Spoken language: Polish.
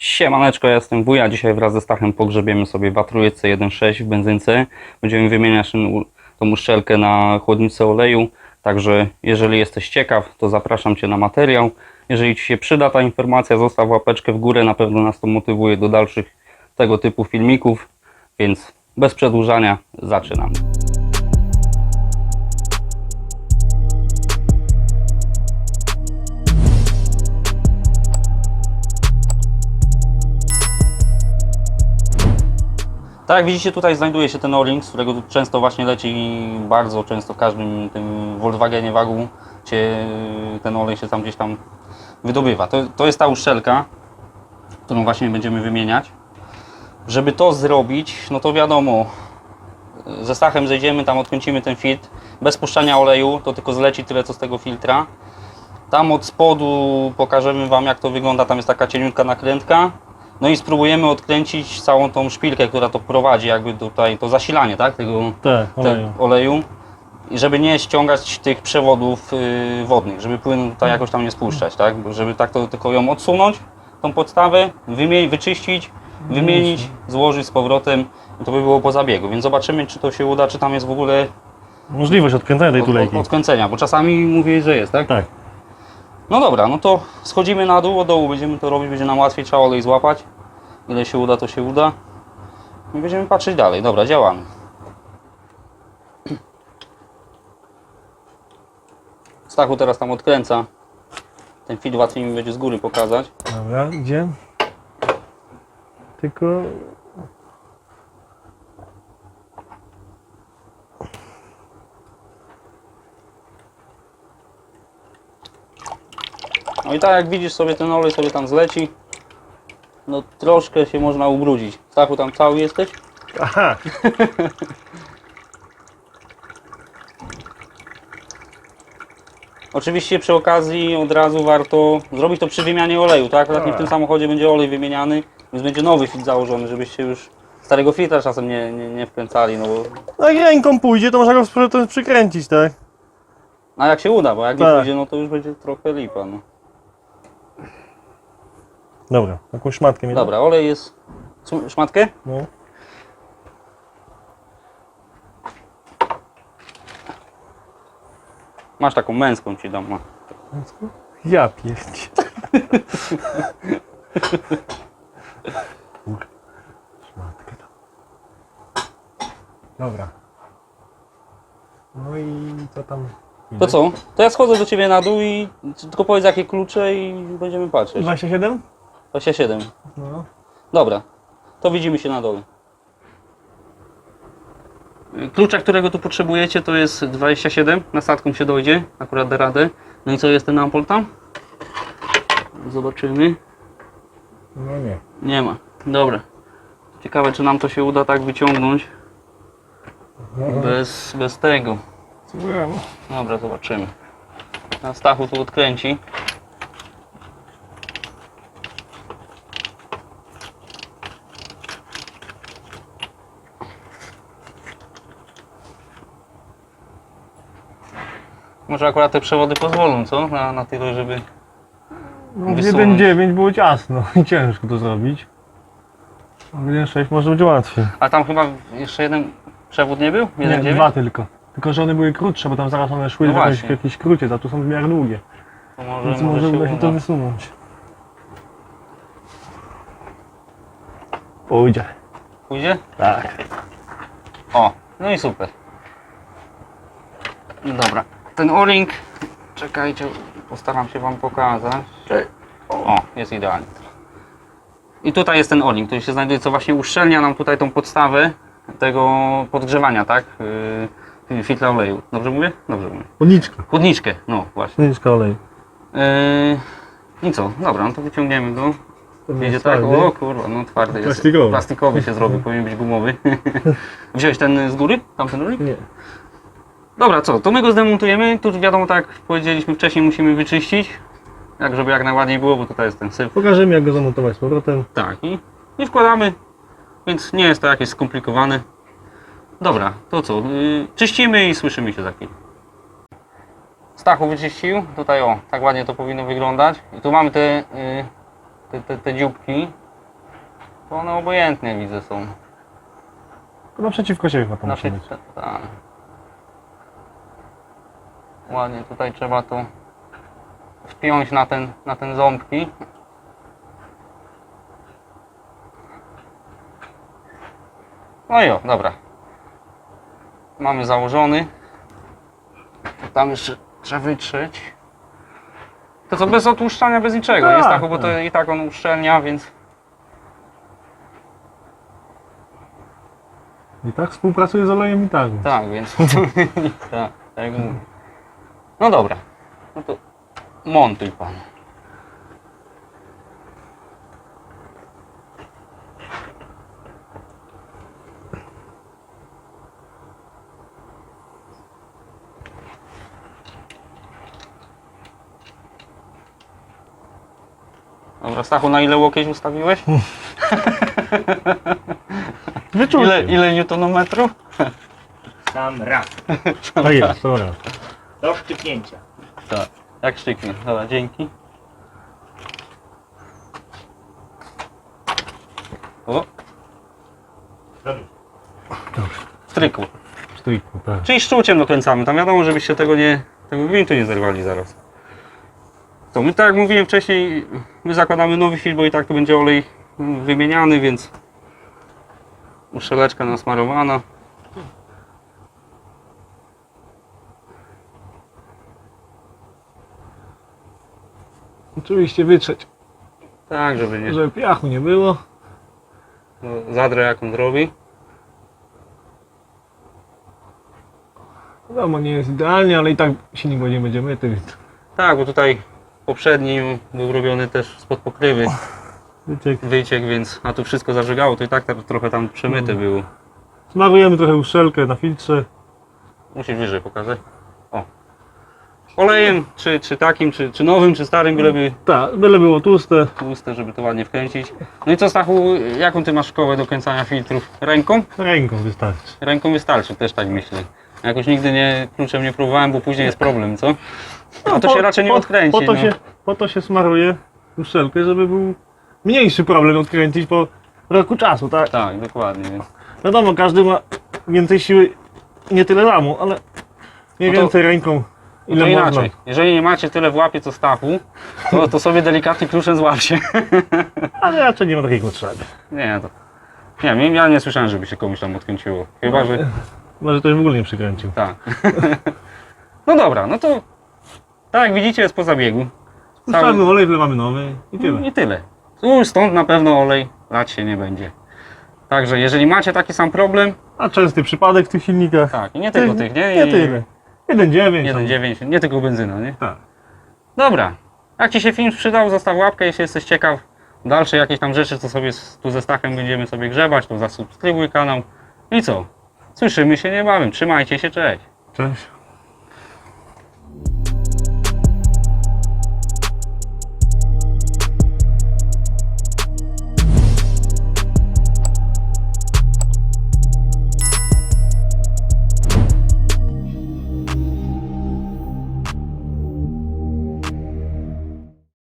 Siemaneczko, ja jestem Wuja. Dzisiaj wraz ze Stachem pogrzebiemy sobie w A3 1.6 w benzynce. Będziemy wymieniać tą uszczelkę na chłodnicę oleju. Także jeżeli jesteś ciekaw, to zapraszam Cię na materiał. Jeżeli Ci się przyda ta informacja, zostaw łapeczkę w górę. Na pewno nas to motywuje do dalszych tego typu filmików. Więc bez przedłużania zaczynamy. Tak jak widzicie tutaj znajduje się ten O-ring, z którego często właśnie leci bardzo często w każdym tym Volkswagenie Wagu się ten olej się tam gdzieś tam wydobywa. To, to jest ta uszczelka, którą właśnie będziemy wymieniać. Żeby to zrobić, no to wiadomo, ze Stachem zejdziemy, tam odkręcimy ten filtr, bez puszczania oleju, to tylko zleci tyle co z tego filtra. Tam od spodu pokażemy Wam jak to wygląda, tam jest taka cieniutka nakrętka. No i spróbujemy odkręcić całą tą szpilkę, która to prowadzi, jakby tutaj to zasilanie, tak, tego te- oleju. oleju. I żeby nie ściągać tych przewodów y, wodnych, żeby płyn tutaj jakoś tam nie spuszczać, tak? Żeby tak to tylko ją odsunąć, tą podstawę, wymień, wyczyścić, wymienić, złożyć z powrotem i to by było po zabiegu. Więc zobaczymy, czy to się uda, czy tam jest w ogóle Możliwość odkręcenia tej od, od, tulejki. odkręcenia, bo czasami mówię, że jest, tak? Tak. No dobra, no to schodzimy na dół, od dołu będziemy to robić, będzie nam łatwiej, trzeba olej złapać. Ile się uda, to się uda. I będziemy patrzeć dalej. Dobra, działamy. Stachu teraz tam odkręca. Ten fit łatwiej mi będzie z góry pokazać. Dobra, idzie. Tylko... No i tak jak widzisz sobie ten olej sobie tam zleci. No troszkę się można ubrudzić. Stachu tam cały jesteś? Aha! Oczywiście przy okazji od razu warto zrobić to przy wymianie oleju, tak? Akurat nie w tym samochodzie będzie olej wymieniany, więc będzie nowy fit założony, żebyście już starego filtra czasem nie, nie, nie wkręcali, no bo No jak ręką pójdzie, to można go z powrotem przykręcić, tak? a jak się uda, bo jak nie Tak. pójdzie, no to już będzie trochę lipa, no. Dobra, jakąś szmatkę mi? Dobra, olej jest... Szmatkę? No. Masz taką męską ci dam, ma. Ja pierdź. Szmatkę tam. Dobra. No i co tam? To co? To ja schodzę do Ciebie na dół i tylko powiedz jakie klucze i będziemy patrzeć. 27? 27. No. Dobra, to widzimy się na dole. Klucza, którego tu potrzebujecie, to jest 27. Na statką się dojdzie, akurat da radę. No i co jest ten ampol tam? Zobaczymy. No nie. Nie ma. Dobra. Ciekawe, czy nam to się uda tak wyciągnąć bez, bez tego. Dobra, zobaczymy. Na Stachu tu odkręci. Może akurat te przewody pozwolą, co? Na, na tyle, żeby... No, w Wysunąć. 1.9 było ciasno i ciężko to zrobić. A w 1.6 może będzie łatwiej. A tam chyba jeszcze jeden przewód nie był? Nie, 1,9? dwa tylko. Tylko, że one były krótsze, bo tam zaraz one szły No w, jakimś, właśnie. jakiś krócie, a tu są w miarę długie. To Więc może, może uda się to uda. wysunąć. Pójdzie. Pójdzie? Tak. O, no i super. Dobra, ten o-ring, czekajcie, postaram się Wam pokazać. O, jest idealnie. I tutaj jest ten o-ring, który się znajduje, co właśnie uszczelnia nam tutaj tą podstawę tego podgrzewania, tak? Yy, filtra oleju. Dobrze mówię? Dobrze mówię. Chłodniczka. Chłodniczkę, no właśnie. Chłodniczka olej. Yy, I co? Dobra, no to wyciągniemy go. Jedzie tak? O kurwa, no twardy jest. Plastikowy. Plastikowy się zrobił, powinien być gumowy. Wziąłeś ten z góry? Tamten rolik? Nie. Dobra, co? To my go zdemontujemy. Tu wiadomo, tak jak powiedzieliśmy wcześniej, musimy wyczyścić. Jak żeby jak najładniej było, bo tutaj jest ten syf. Pokażemy jak go zamontować z powrotem. Tak, i, i wkładamy. Więc nie jest to jakieś skomplikowane. Dobra, to co? Yy, czyścimy i słyszymy się za chwilę. Stachu wyczyścił. Tutaj o, tak ładnie to powinno wyglądać. I tu mamy te, yy, te, te, te dzióbki. Bo one obojętnie widzę są. To naprzeciwko siebie chyba to musi być. fit- tak. Ładnie tutaj trzeba to wpiąć na ten, na ten ząbki. No i o, dobra. Mamy założony. Tam jeszcze trzeba wytrzeć. To co, bez otłuszczania, bez niczego, Tak, jest tak, bo to tak. i tak on uszczelnia, więc I tak współpracuje z olejem i tak. Tak, więc tak, tak mówię. No dobra, no to montuj pan. Dobra, Stachu, na ile łokieć ustawiłeś? Wyczuł. Ile, ile newtonometrów? Sam raz. Tak jest, dobra. Do szczypnięcia. Tak, jak sztyknie. Dobra, dzięki. O, Dobrze. w tryku. Sztyku, tak. Czyli szczuciem dokręcamy. Tam wiadomo, żebyście tego nie, tego gwintu nie zerwali zaraz. To my tak jak mówiłem wcześniej, my zakładamy nowy filtr, bo i tak to będzie olej wymieniany, więc uszeleczka nasmarowana. Oczywiście wytrzeć, Tak, żeby nie... żeby piachu nie było. No, zadrę jak on zrobi. Wiadomo, nie jest idealnie, ale i tak silnik nie będzie myty, więc Tak, bo tutaj poprzednim był robiony też spod pokrywy wyciek. wyciek, więc a tu wszystko zażygało, to i tak tam trochę tam przemyte było. Smarujemy trochę uszczelkę na filtrze. Musisz wyżej pokazać. O. Olejem, czy, czy takim, czy, czy nowym, czy starym, byleby Tak, byle było tłuste. tłuste, żeby to ładnie wkręcić. No i co Stachu, jaką ty masz szkołę do kręcania filtrów? Ręką? Ręką wystarczy. Ręką wystarczy, też tak myślę. Jakoś nigdy nie kluczem nie próbowałem, bo później jest problem, co? No to się raczej nie odkręci. Po to, no. się, po to się smaruje uszczelkę, żeby był mniejszy problem odkręcić po roku czasu, tak? Tak, dokładnie. Więc. Wiadomo, każdy ma więcej siły, nie tyle ramu, ale mniej No to- więcej ręką No ile to można. inaczej. Jeżeli nie macie tyle w łapie co Stachu, to, to sobie delikatnie kluczem złapcie. Ale raczej nie ma takiej potrzeby. Nie, to. Nie, ja nie słyszałem, żeby się komuś tam odkręciło. Chyba, że. Może ktoś w ogóle nie przykręcił. Tak. No dobra, no to. Tak jak widzicie, jest po zabiegu. Puszczamy olej, wlewamy nowy i tyle. I tyle. Tu stąd na pewno olej lać się nie będzie. Także jeżeli macie taki sam problem, A częsty przypadek w tych silnikach. tak, i nie tylko tych, nie? Nie I- tyle. 1,9. tam. 1,9, nie tylko benzyna, nie? Tak. Dobra. Jak Ci się film przydał, zostaw łapkę, jeśli jesteś ciekaw dalsze jakieś tam rzeczy, co sobie tu ze Stachem będziemy sobie grzebać, to zasubskrybuj kanał. I co? Słyszymy się niebawem. Trzymajcie się, cześć. Cześć.